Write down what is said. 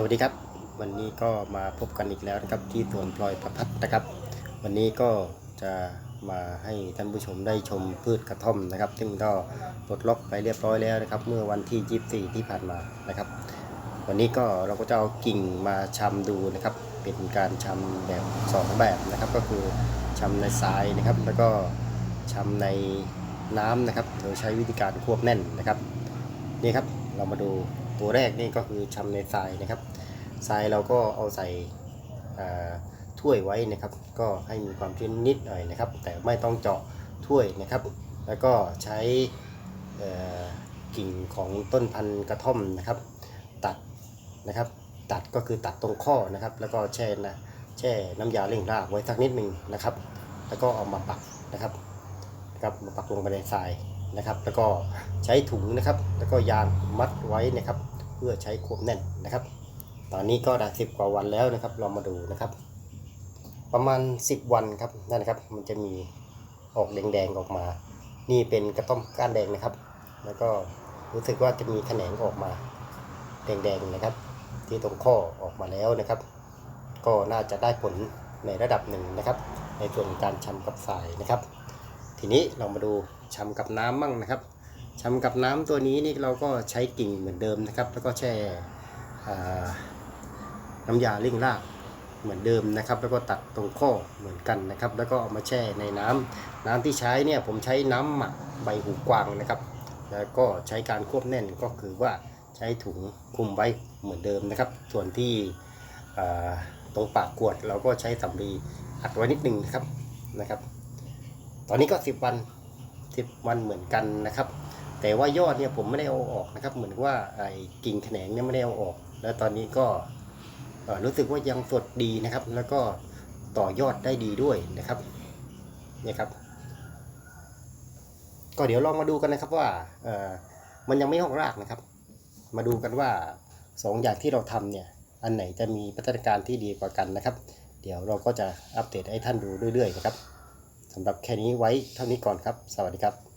สวัสดีครับ วันนี้ก็มาพบกันอีกแล้วนะครับที่สวนพลอยประพัฒน์นะครับ วันนี้ก็จะมาให้ท่านผู้ชมได้ชมพืชกระท่อมนะครับ ซึ่งก็ปลดล็อกไปเรียบร้อยแล้วนะครับ เมื่อวันที่ 24 ที่ผ่านมานะครับ วันนี้ก็เราก็จะเอากิ่งมาชำดูนะครับ เป็นการชำแบบ 2 แบบนะครับ ก็คือชำในทรายนะครับ แล้วก็ชำในน้ำนะครับโดยใช้วิธีการควบแน่นนะครับนี่ครับเรามาดูตัวแรกนี่ก็คือชำในทรายนะครับ ทรายเราก็เอาใส่ถ้วยไว้นะครับ ก็ให้มีความชื้นนิดหน่อยนะครับ แต่ไม่ต้องเจาะถ้วยนะครับ แล้วก็ใช้กิ่งของต้นพันธุ์กระท่อมนะครับ ตัดนะครับ ตัดก็คือตัดตรงข้อนะครับ แล้วก็แช่นะแช่น้ำยาเร่งรากไว้สักนิดหนึ่งนะครับ แล้วก็เอามาปักนะครับนะครับมาปักลงไปในทรายนะครับ แล้วก็ใช้ถุงนะครับ แล้วก็ยางมัดไว้นะครับ เพื่อใช้ควบแน่นนะครับ ตอนนี้ก็ได้สิบกว่าวันแล้วนะครับ เรามาดูนะครับ ประมาณ 10 วันครับนั่นนะครับมันจะมีออกแดงๆออกมา นี่เป็นกระต้อมก้านแดงนะครับ แล้วก็รู้สึกว่าจะมีแขนงออกมาแดงๆนะครับ ที่ตรงข้อออกมาแล้วนะครับ ก็น่าจะได้ผลในระดับหนึ่งนะครับ ในส่วนการชำกับสายนะครับ ทีนี้เรามาดูชำกับน้ำมั่งนะครับชำกับน้ำตัวนี้นี่เราก็ใช้กิ่งเหมือนเดิมนะครับ แล้วก็แช่ น้ำยาเร่งรากเหมือนเดิมนะครับ แล้วก็ตัดตรงข้อเหมือนกันนะครับ แล้วก็เอามาแช่ในน้ำน้ำที่ใช้เนี่ยผมใช้น้ำหมักใบหูกวางนะครับ แล้วก็ใช้การควบแน่นก็คือว่าใช้ถุงคลุมไว้เหมือนเดิมนะครับ ส่วนที่ตรงปากขวดเราก็ใช้สำลีอัดไว้นิดนึงนะครับนะครับ ตอนนี้ก็ 10 วัน 10 วันเหมือนกันนะครับ แต่ว่ายอดเนี่ยผมไม่ได้เอาออกนะครับ เหมือนว่าไอ้กิ่งแขนงเนี่ยไม่ได้เอาออก แล้วตอนนี้ก็ รู้สึกว่ายังสดดีนะครับ แล้วก็ต่อยอดได้ดีด้วยนะครับเนี่ยครับ ก็เดี๋ยวลองมาดูกันนะครับว่ามันยังไม่ออกรากนะครับ มาดูกันว่าสองอย่างที่เราทำเนี่ยอันไหนจะมีพัฒนาการที่ดีกว่ากันนะครับ เดี๋ยวเราก็จะอัปเดตให้ท่านดูเรื่อยๆนะครับสำหรับแค่นี้ไว้เท่านี้ก่อนครับ สวัสดีครับ